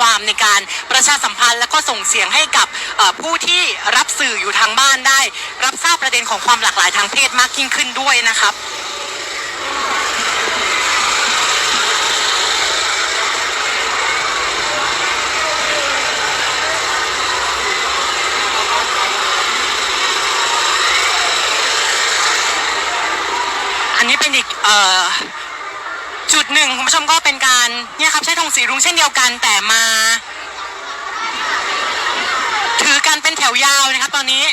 ใช้ข้อความในการประชาสัมพันธ์ และก็ส่งเสียงให้กับผู้ที่รับสื่ออยู่ทางบ้านได้ รับทราบประเด็นของความหลากหลายทางเพศมากยิ่งขึ้นด้วยนะครับอันนี้เป็นอีกเอ่อ จุดหนึ่งคุณผู้ชมก็เป็นการเนี่ยครับใช้ธงสีรุ้งเช่นเดียวกันแต่มา ถือกันเป็นแถวยาวนะครับตอนนี้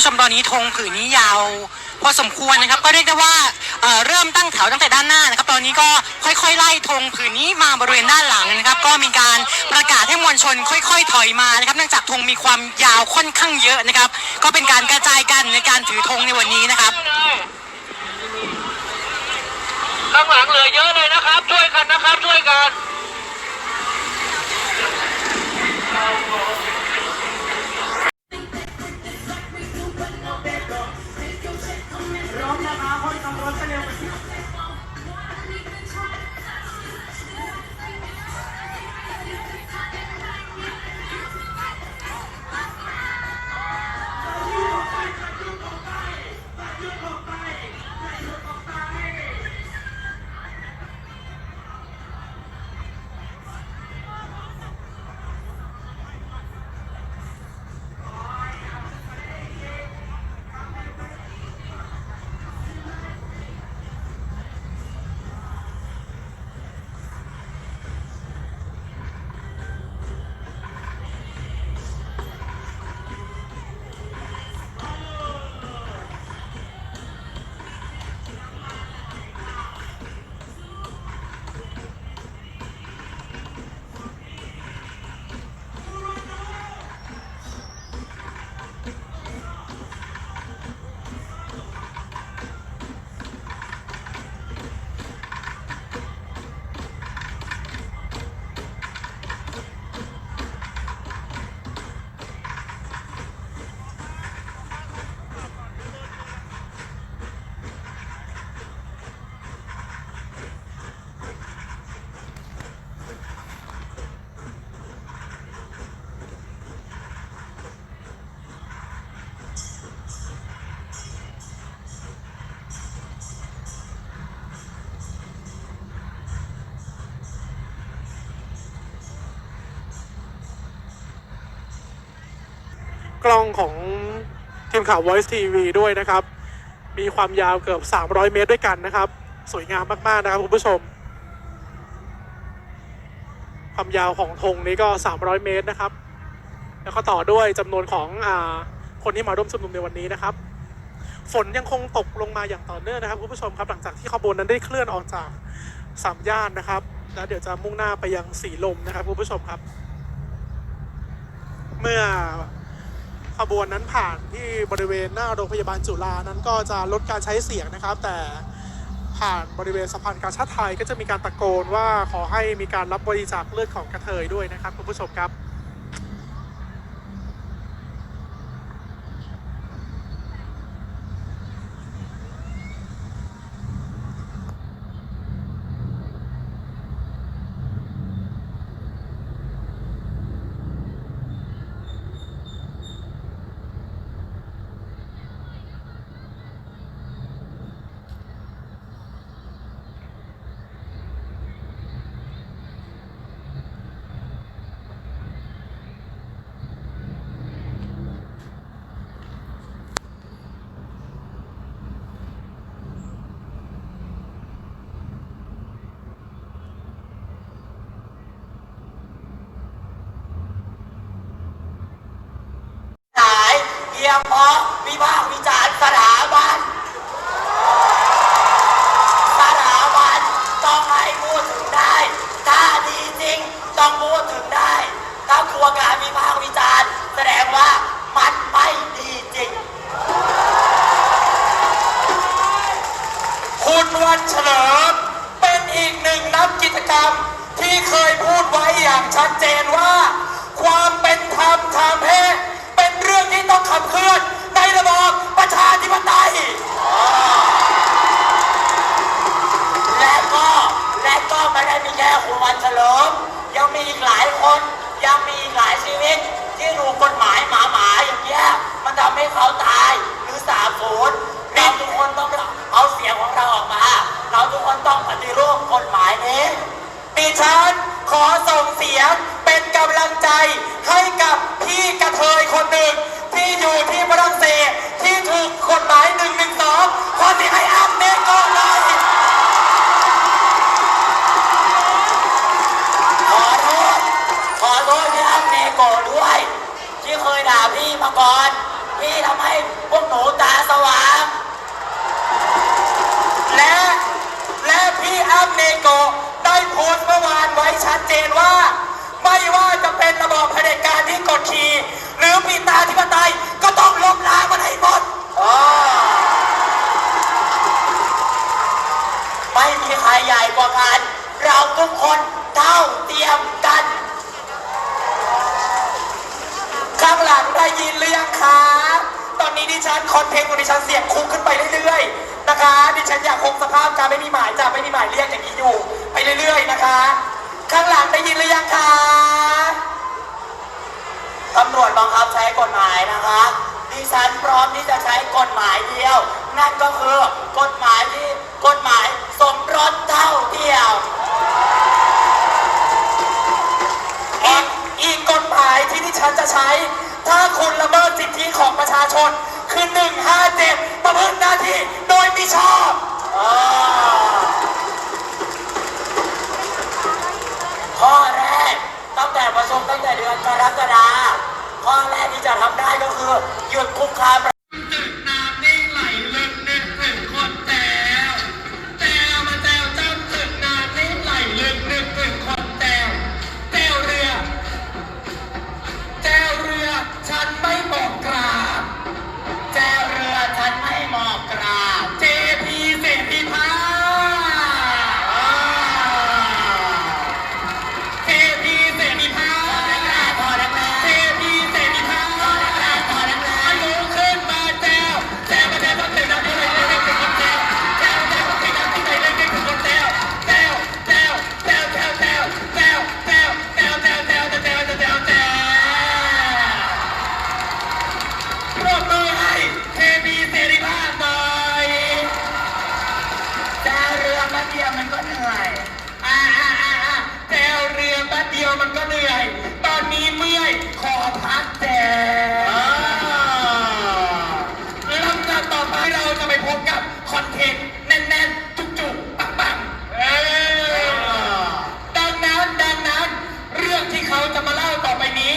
ผู้ชมตอนนี้ธงผืนนี้ยาวพอสมควรนะครับ ก็เรียกได้ว่าเอ่อเริ่มตั้งแถวตั้งแต่ด้านหน้านะครับ ตอนนี้ก็ค่อยๆ ไล่ธงผืนนี้มาบริเวณด้านหลังนะครับ ก็มีการประกาศให้มวลชน ค่อย ๆ ถอยมานะครับ เนื่องจากธงมีความยาวค่อนข้างเยอะนะครับ ก็เป็นการกระจายกันในการถือธงในวันนี้นะครับ ข้างหลังเหลือเยอะเลยนะครับ ช่วยกันนะครับ ช่วยกัน ล้องของทีมข่าว Voice TV ด้วยนะครับ มีความยาวเกือบ 300 เมตรด้วยกันนะครับ สวยงามมาก ๆ นะครับคุณผู้ชม ความยาวของธงนี้ก็ 300 เมตรนะครับ แล้วก็ต่อด้วยจำนวนของอคนที่มาร่วมชุมนุมในวันนี้นะครับ ฝนยังคงตกลงมาอย่างต่อเนื่องนะครับคุณผู้ชมครับ หลังจากที่ขบวนนั้นได้เคลื่อนออกจากสามย่านนะครับ แล้วเดี๋ยวจะมุ่งหน้าไปยังสีลมนะครับคุณผู้ชมครับ เมื่อ ขบวนนั้นผ่านที่บริเวณหน้าโรงพยาบาลจุฬานั้นก็จะลดการใช้เสียงนะครับ แต่ผ่านบริเวณสะพานกาชาติไทยก็จะมีการตะโกนว่าขอให้มีการรับบริจาคเลือดของกระเทยด้วยนะครับคุณผู้ชมครับ หายเพียงเพราะวิพากษ์วิจารณ์สถาบัน สถาบันต้องให้พูดถึงได้ ถ้าดีจริงต้องพูดถึงได้ ถ้ากลัวการวิพากษ์วิจารณ์แสดงว่ามันไม่ดีจริง คุณวันเฉลิมเป็นอีกหนึ่งนักกิจกรรมที่เคยพูดไว้อย่างชัดเจนว่า ความเป็นธรรมทางเพศเป็นเรื่องที่ต้องขับเคลื่อนในระบอบประชาธิปไตย และก็และก็ไม่ได้มีแค่คุณวันเฉลิม ยังมีอีกหลาย คนยังมีหลายชีวิต ที่ถูกกฎหมายหมาหมาอย่างเงี้ยมันทำให้เขาตายหรือสาบสูญเราทุกคนต้องเอาเสียงของเราออกมา เราทุกคนต้องปฏิรูปกฎหมายนี้ดิฉันขอส่งเสียงเป็นกำลังใจให้กับพี่ก ชัดเจนว่า ไม่ว่าจะเป็นระบอบเผด็จการที่กดขี่หรือปีตาธิปไตยก็ต้องล้มล้างมันให้หมดไม่มีใครใหญ่กว่ากัน เราทุกคนเท่าเทียมกัน ข้างหลังได้ยินหรือยังคะตอนนี้ดิฉันคอนเทนต์ของดิฉันเสียงคุกขึ้นไปเรื่อยๆ นะคะ ดิฉันอยากคงสภาพการไม่มีหมายจะไม่มีหมายเรียกอย่างนี้อยู่ ไปเรื่อยๆนะคะ ข้างหลังได้ยินหรือยังคะตำรวจบังคับใช้กฎหมายนะคะดิฉันพร้อมที่จะใช้กฎหมายเดียว นั่นก็คือกฎหมายที่กฎหมายสมรสเท่าเทียมอีกอีกกฎหมายที่ที่ฉันจะใช้ ถ้าคุณละเมิดสิทธิของประชาชนคือ 157 เราจะมาเล่าต่อไปนี้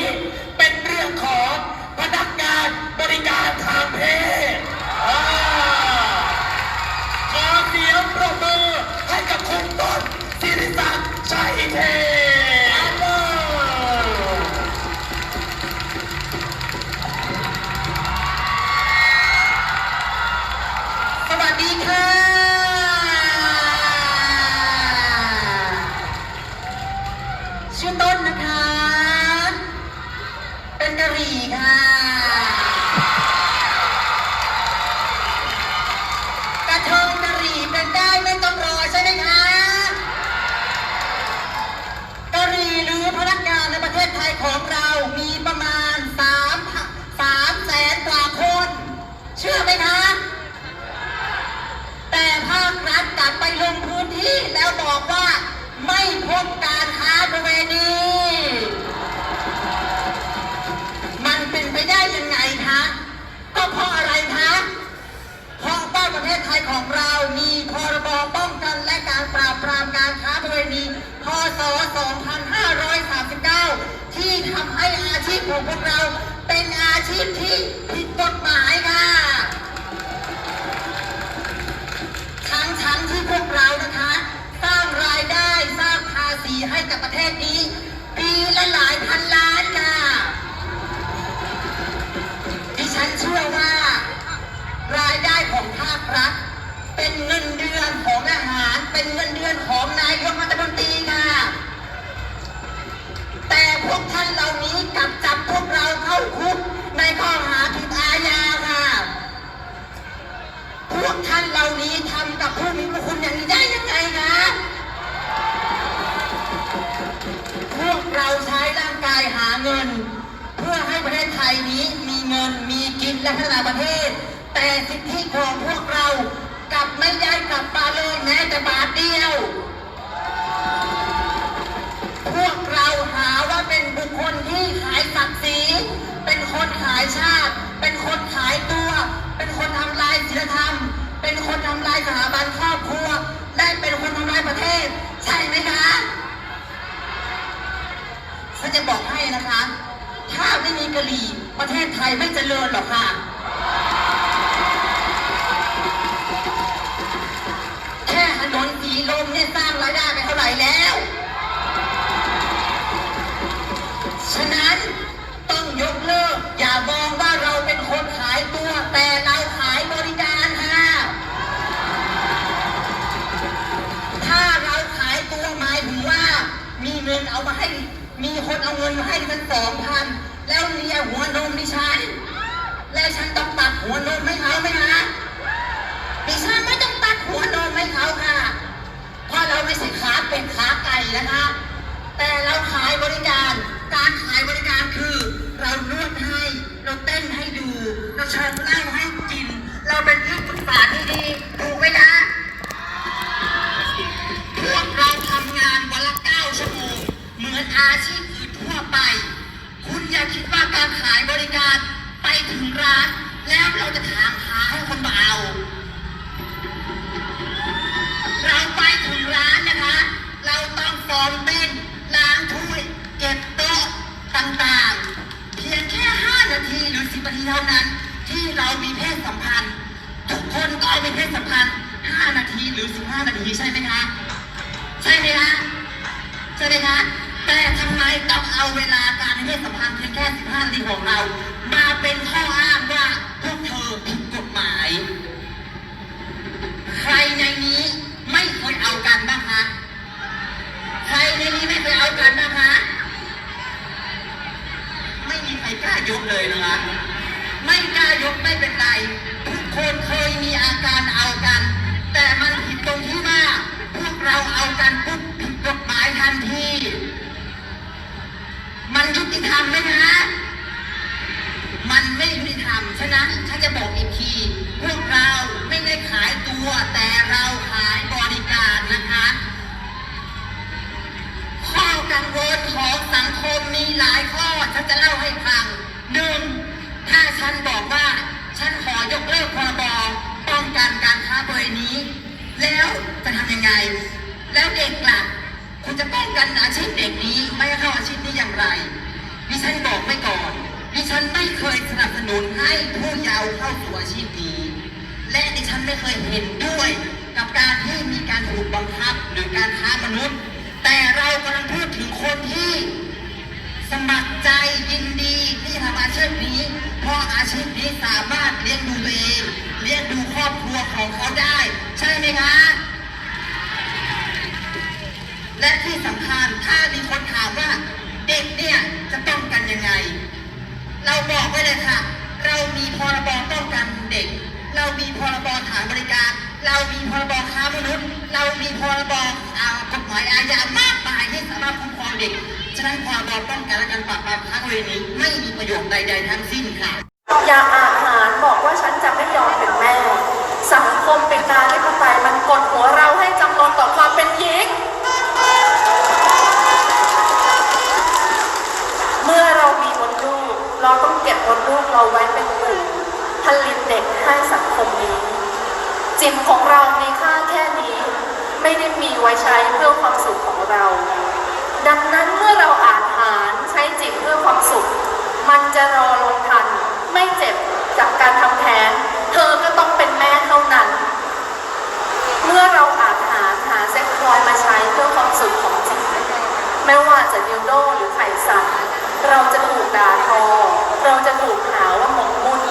ศนี้ปีละหลายพันล้านค่ะดิฉันเชื่อว่ารายได้ของภาครัฐ เป็นเงินเดือนของอาหาร เป็นเงินเดือนของนายกรัฐมนตรีค่ะ แต่พวกท่านเหล่านี้กลับจับพวกเราเข้าคุกในข้อหาผิดอาญาค่ะ พวกท่านเหล่านี้ทำกับผู้มีพระคุณอย่างนี้ได้ยังไงคะ เราใช้ร่างกายหาเงิน เพื่อให้ประเทศไทยนี้มีเงินมีกินและพัฒนาประเทศ แต่สิทธิของพวกเรากลับไม่ได้กลับมาเลยแม้แต่บาทเดียว พวกเราหาว่าเป็นบุคคลที่ขายศักดิ์ศรีเป็นคนขายชาติ เป็นคนขายตัว เป็นคนทำลายศีลธรรม เป็นคนทำลายสถาบันครอบครัวและเป็นคนทำลายประเทศ ใช่ไหมคะ เขาจะบอกให้นะคะ ถ้าไม่มีกะหรี่ประเทศไทยไม่เจริญหรอกค่ะ แค่ถนนสีลมเนี่ยสร้างรายได้ไปเท่าไหร่แล้ว งินมาให้ดิฉันสองพันแล้วเลียหัวนมดิฉัน แล้วฉันต้องตัดหัวนมให้เขาไหมคะดิฉันไม่ต้องตัดหัวนมให้เขาค่ะ เพราะเราไม่ใช่ขาเป็ดขาไก่นะคะ แต่เราขายบริการ การขายบริการคือ เรานวดให้ เราเต้นให้ดู เราชงเหล้าให้กิน เราเป็นที่ปรึกษาที่ดีถูกไหมนะพวกเราทำงานวันละเก้าชั่วโมง เหมือนอาชีพอื่นทั่วไป คุณอย่าคิดว่าการขายบริการไปถึงร้าน แล้ว เราจะถามหาให้คนมาเอา เราไปถึงร้านนะคะ เราต้องซ้อมเต้นล้างถ้วย เก็บโต๊ะต่างๆ เพียงแค่ 5 นาทีหรือ 10 นาทีเท่านั้น ที่เรามีเพศสัมพันธ์ ทุกคนก็มีเพศสัมพันธ์ 5 นาทีหรือ 15 นาทีใช่ไหมคะ ใช่ไหมคะใช่ไหมคะแต่ทำไมต้องเอาเวลาการเพศสัมพันธ์เพียงแค่ 15 นาทีของเรา มาเป็นข้ออ้างว่า จะทำยังไง แล้วเด็กล่ะคุณจะป้องกันอาชีพเด็กนี้ไม่ให้เข้าอาชีพนี้อย่างไรดิฉันบอกไว้ก่อนดิฉันไม่เคยสนับสนุนให้ผู้เยาว์เข้าสู่อาชีพนี้และดิฉันไม่เคยเห็นด้วยกับการที่มีการถูกบังคับหรือการค้ามนุษย์ แต่เรากำลังพูดถึงคนที่ สมัครใจยินดีที่ทำอาชีพนี้ เพราะอาชีพนี้สามารถเลี้ยงดูตัวเองเลี้ยงดูครอบครัวของเขาได้ ใช่ไหมคะ และที่สำคัญถ้ามีคนถามว่าเด็กเนี่ยจะป้องกันยังไง เราบอกไว้เลยค่ะ เรามีพรบป้องกันเด็ก เรามีพรบฐานบริการ เรามีพรบค้ามนุษย์ เรามีพรบกฎหมายอาญามากมายที่สามารถคุ้มครองเด็ก ฉะนั้นพรบป้องกันและการปราบปรามค้ามนุษย์นี้ไม่มีประโยชน์ใดๆทั้งสิ้นค่ะ อย่าอาหารบอกว่าฉันจะไม่ยอมเป็นแม่ สังคมเป็นการที่ปไตยมันกดหัวเราให้จำนนต่อความเป็นหญิง เมื่อเรามีมดลูก เราต้องเก็บมดลูกเราไว้เป็นหนึ่งผลิตเด็กให้สังคมนี้ จิตของเรามีค่าแค่นี้ ไม่ได้มีไว้ใช้เพื่อความสุขของเรา ดังนั้น มันจะรอลงทัน ไม่เจ็บจากการทำแท้งเธอก็ต้องเป็นแม่เท่านั้น เมื่อเราอาจหาหาเซ็กทอยมาใช้เพื่อความสุขของจิตไม่ว่าจะดิวโดหรือไข่สัตว์เราจะถูกด่าทอ เราจะถูกหาว่าหมกมุ่น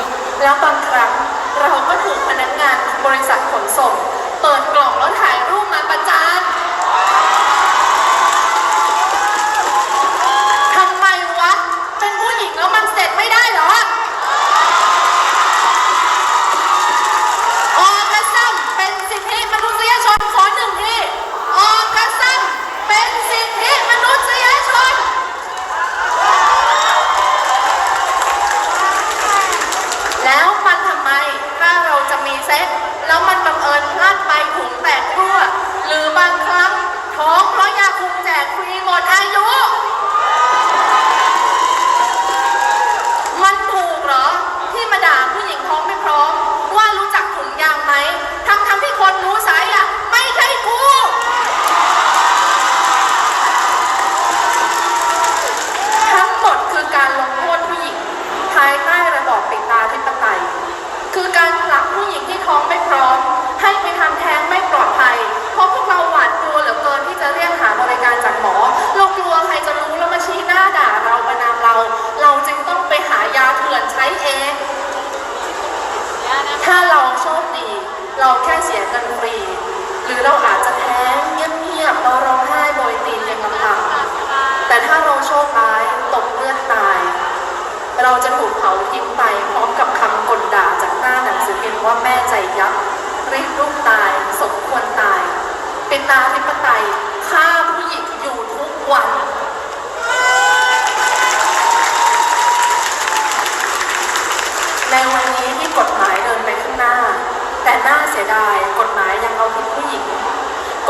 แล้วบางครั้งเราก็ถูกพนักงานบริษัทขนส่ง เปิดกล่องแล้วถ่ายรูปมาประจานทำไมวะ เป็นผู้หญิงแล้วมันเสร็จไม่ได้เหรอ ออกระซัมเป็นสิทธิมนุษยชนขอหนึ่งที่ออกระซัมเป็นสิทธิมนุษยชน แล้วมันทำไม ถ้าเราจะมีเซ็กแล้วมันบังเอิญพลาดไปถุงแตกรั่ว หรือบางครั้งท้องเพราะยาคุมแจกฟรีหมดอายุ มันถูกเหรอ ที่มาด่าผู้หญิงท้องไม่พร้อม ว่ารู้จักถุงยางไหม ทั้งทั้งๆที่คนรู้สายอะ ไม่ใช่กู ทั้งหมดคือการลงโทษผู้หญิง ภายใต้ระบอบปิดตาธิปไตย คือการผลักผู้หญิงที่ท้องไม่พร้อม ให้ไปทำแท้งไม่ปลอดภัย เพราะพวกเราหวาดกลัวเหลือเกินที่จะเรียกหาบริการจากหมอ เรากลัวใครจะรู้แล้วมาชี้หน้าด่าเราประนามเรา เราจึงต้องไปหายาเถื่อนใช้เอง ถ้าเราโชคดี เราแค่เสียเงินฟรี หรือเราอาจจะแท้งเงียบๆเราร้องไห้โบยตีนเพียงลำพังแต่ถ้าเราโชคร้ายตกเลือดตาย เราจะถูกเผาทิ้งไปพร้อมกับคำกลด่าจากหน้าหนังสือพิมพ์ว่าแม่ใจยักษ์รีบลูกตายสมควรตาย เป็นตาธิปไตยฆ่าผู้หญิงอยู่ทุกวันนี้ที่กฎหมายเดินไปข้างหน้า แต่น่าเสียดายกฎหมายยังเอาผิดผู้หญิง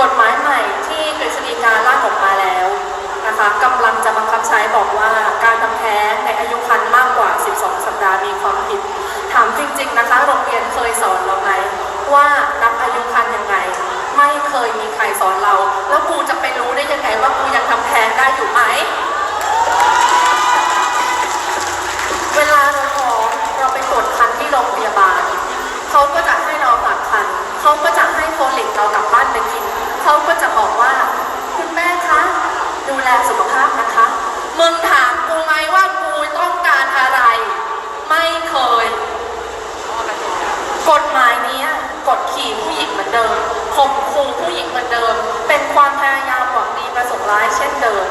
กฎหมายใหม่ที่กฤษฎีการ่างออกมาแล้วนะคะกำลังจะบังคับใช้บอกว่าการทำแท้งในอายุครรภ์มากกว่า 12 สัปดาห์มีความผิด ถามจริง ๆ นะคะ โรงเรียนเคยสอนเราไหมว่านับอายุครรภ์ยังไง ไม่เคยมีใครสอนเรา แล้วกูจะไปรู้ได้ยังไงว่ากูยังทำแท้งได้อยู่ไหมเวลาเราท้องเราไปตรวจคันที่โรงพยาบาลเขาก็จะให้ เขาก็จะให้โฟลิกเรากลับบ้านไปกิน เขาก็จะบอกว่า คุณแม่คะ ดูแลสุขภาพนะคะ มึงถามกูไหมว่ากูต้องการอะไร ไม่เคย กฎหมายนี้กดขี่ผู้หญิงเหมือนเดิมข่มขู่ผู้หญิงเหมือนเดิม เป็นความพยายามหวังดีประสงค์ร้ายเช่นเดิม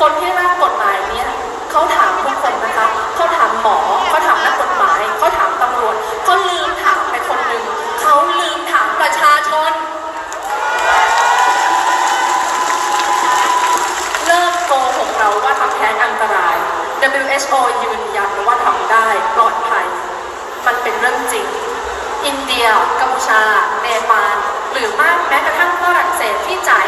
คนที่ร่างกฎหมายนี้เขาถามทุกคนนะคะ เขาถามหมอ เขาถามนักกฎหมาย เขาถามตำรวจเขาลืมถามไปคนหนึ่ง เขาลืมถามประชาชน เลิกโกหกเราว่าทำ แท้งอันตราย WHO ยืนยันว่าทำได้ปลอดภัย มันเป็นเรื่องจริง อินเดีย กัมพูชา เนปาล หรือมากแม้กระทั่งฝรั่งเศสที่จ่าย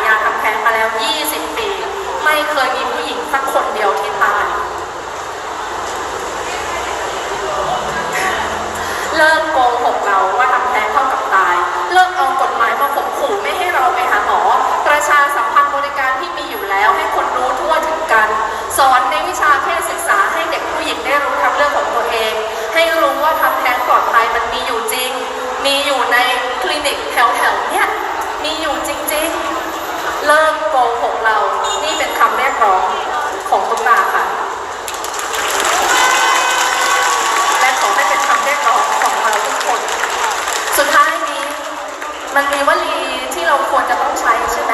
มันมีวลีที่เราควรจะต้องใช้ใช่ไหม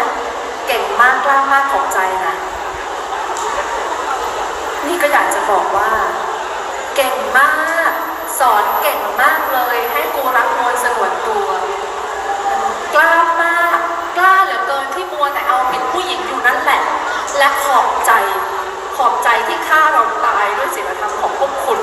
เก่งมากกล้ามากของใจนะนี่ก็อยากจะบอกว่า เก่งมาก สอนเก่งมากเลย ให้กูรักมวลสงวนตัว กล้ามาก กล้าเหลือเกินที่มัวแต่เอาผิดผู้หญิงอยู่นั่นแหละ และขอบใจ ขอบใจที่ฆ่าเราตายด้วยศีลธรรมของพวกคุณ